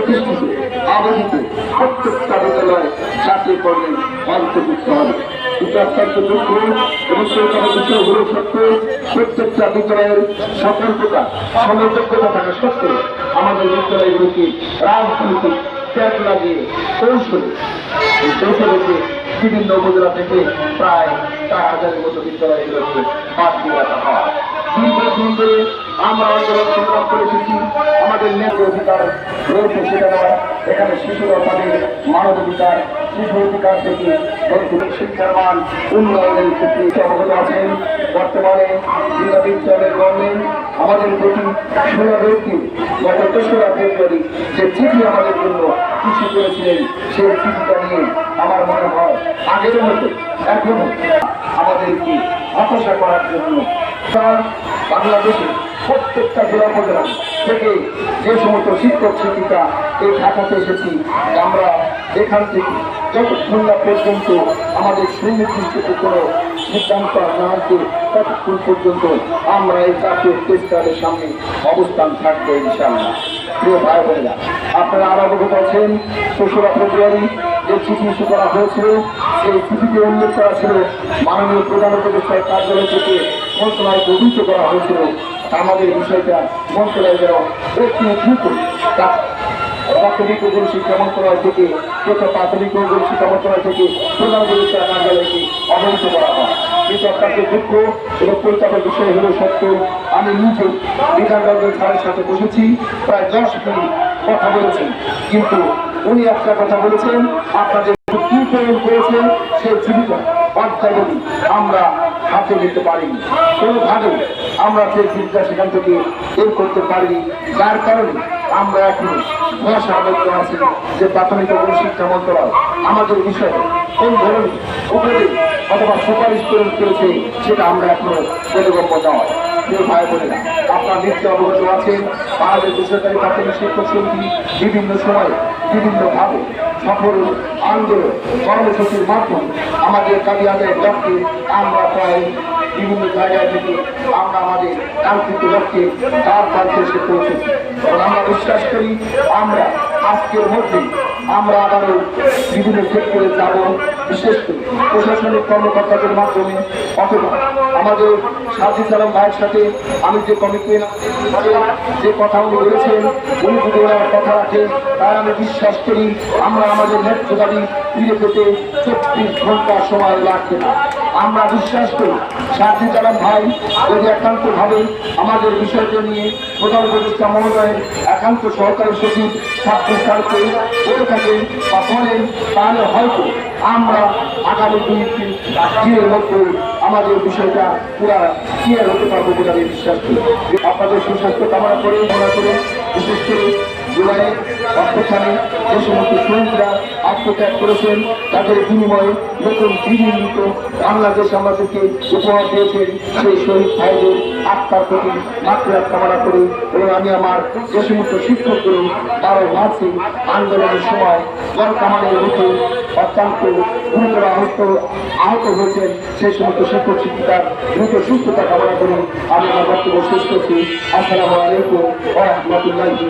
প্রতিষ্ঠিত আবেদিত প্রত্যেকটা বিদ্যালয় চাকরি করলে অন্তর্ভুক্ত হবে অত্যন্ত দুঃখ এবং সরকার বিষয় হল সত্য প্রত্যেকটা বিদ্যালয়ের সকল প্রকার সমযোগ্যতা থাকা সত্ত্বেও আমাদের বিদ্যালয়গুলোকে রাজনৈতিক ত্যাগ লাগিয়ে কৌশলে দেশে বিভিন্ন উপজেলা থেকে প্রায় চার হাজারের মতো বিদ্যালয়গুলোকে বাদ দিয়ে ধরে আমরা আন্দোলন করে এসেছি। আমাদের ন্যায় অধিকার রয়েছে, সেটা নয় এখানে শিশুরা তাদের মানব অধিকার, শিশু অধিকার থেকে বৈদ্যুতিক শিক্ষার মান উন্নয়নের ক্ষেত্রে অবগত আছেন। বর্তমানে জিলা বিদ্যালয়ের গভর্নমেন্ট আমাদের প্রতি ষোলো ব্যক্তি গত তেসরা ফেব্রুয়ারি যে চিঠি আমাদের জন্য কিছু করেছিলেন, সেই চিঠিটা নিয়ে আমার মনে হয় আগের মতো এখনও আমাদেরকে হতাশা করার জন্য বাংলাদেশে প্রত্যেকটা জেলা উপজেলা থেকে যে সমস্ত শিক্ষক, শিক্ষিকা এই ঢাকাতে এসেছি, আমরা এখান থেকে যতক্ষণ না পর্যন্ত আমাদের সুনির্দিষ্ট কোনো সিদ্ধান্ত না আসবে, ততক্ষণ পর্যন্ত আমরা এই জাতীয় প্রেসক্লাবের সামনে অবস্থান থাকব ইনশাআল্লাহ। প্রিয় ভাই বোনেরা, আপনারা আরও অবগত আছেন তেসরা ফেব্রুয়ারি যে চিঠি ইস্যু করা হয়েছিল, সেই চিঠিতে উল্লেখ করা ছিল মাননীয় প্রধান উপদেষ্টার কার্যালয় থেকে মন্ত্রণালয়কে অভিহিত করা হয়েছিল। আমাদের বিষয়টা মন্ত্রণালয় যেন একটু দ্রুত তা- প্রাথমিক ও শিক্ষা মন্ত্রণালয় থেকে তথা প্রাথমিক ও শিক্ষা মন্ত্রণালয় থেকে প্রধান উপদেষ্টার কার্যালয়কে অবহিত করা হয়। কিন্তু অত্যন্ত দুঃখ এবং পরিতাপের বিষয় হলো সত্য আমি নিজে বিধানগঞ্জের স্যারের সাথে বসেছি, প্রায় দশ মিনিট কথা বলেছি কিন্তু উনি একটা কথা বলেছেন, আপনাদের কি প্রেরণ করেছেন, সেই জীবিকা অধ্যায়গুলি আমরা হাতে নিতে পারিনি। কোনোভাবে আমরা সেই বিদ্যা সেখান থেকে বের করতে পারিনি, যার কারণে আমরা এখন ভরসা আবদ্ধ আছি যে প্রাথমিক ও শিক্ষা মন্ত্রণালয় আমাদের বিষয়ে কোন ধরনের উপদেশ অথবা সুপারিশ প্রেরণ করেছে, সেটা আমরা এখনও বোধগম্য নয়। প্রিয় ভাই বোনেরা, আপনার নিত্য অবগত আছেন আমাদের বেসরকারি প্রাথমিক শিক্ষক সমিতি বিভিন্ন সময়ে, বিভিন্নভাবে সফল আন্দোলন, কর্মসূচির মাধ্যমে আমাদের কাবিয়াদের লক্ষ্যে আমরা প্রায় বিভিন্ন জায়গায় থেকে আমরা আমাদের কাঙ্ক্ষিত লক্ষ্যে তার কাছে এসে পৌঁছেছি। এবং আমরা বিশ্বাস করি, আমরা আজকের মধ্যে আমরা আবারও বিভিন্ন সেক্টরে যাব, বিশেষ করে প্রশাসনিক কর্মকর্তাদের মাধ্যমে অথবা আমাদের সাজি সালাম ভাইয়ের সাথে আমি যে কমিটমেন্ট যে কথা উনি বলেছেন, উনি যদি ওনার কথা রাখেন তাই আমি বিশ্বাস করি আমরা আমাদের ন্যায্য ফিরে পেতে চব্বিশ ঘণ্টা সময় লাগবে না। আমরা বিশ্বাস করি সাজি সালাম ভাই, যদি একান্ত ভাবে আমাদের বিষয়টা নিয়ে প্রধান উপদেষ্টা মহোদয়ের একান্ত সহকারী সচিব ছাত্র স্যারকে বলে থাকেন বা বলেন, তাহলে হয়তো আমরা আগামী দুই তিন দিনের মধ্যে আমাদের বিষয়টা পুরা ক্লিয়ার হতে পারব বলে আমি বিশ্বাস করি। আপনাদের সুস্বাস্থ্য কামনা করে মনে করে, বিশেষ করে জুলাইয়ের অভ্যুত্থানে যে সমস্ত শহীদরা আত্মত্যাগ করেছেন। তাদের বিনিময়ে নতুন বিনির্মিত বাংলাদেশ আমাদেরকে উপহার দিয়েছেন সেই শহীদ ভাইদের আত্মার প্রতি মাত্র কামনা করি এবং আমি আমার যে সমস্ত শিক্ষকগুলো বারো মার্চে আন্দোলনের সময় গড়কামানের মুখে অত্যন্ত গুরুতর আহত আহত হয়েছেন সেই সমস্ত শিক্ষক, শিক্ষিকার দ্রুত সুস্থতা কামনা করি আমি আমার বক্তব্য শেষ করছি। আসসালামু আলাইকুম ও রাহমাতুল্লাহি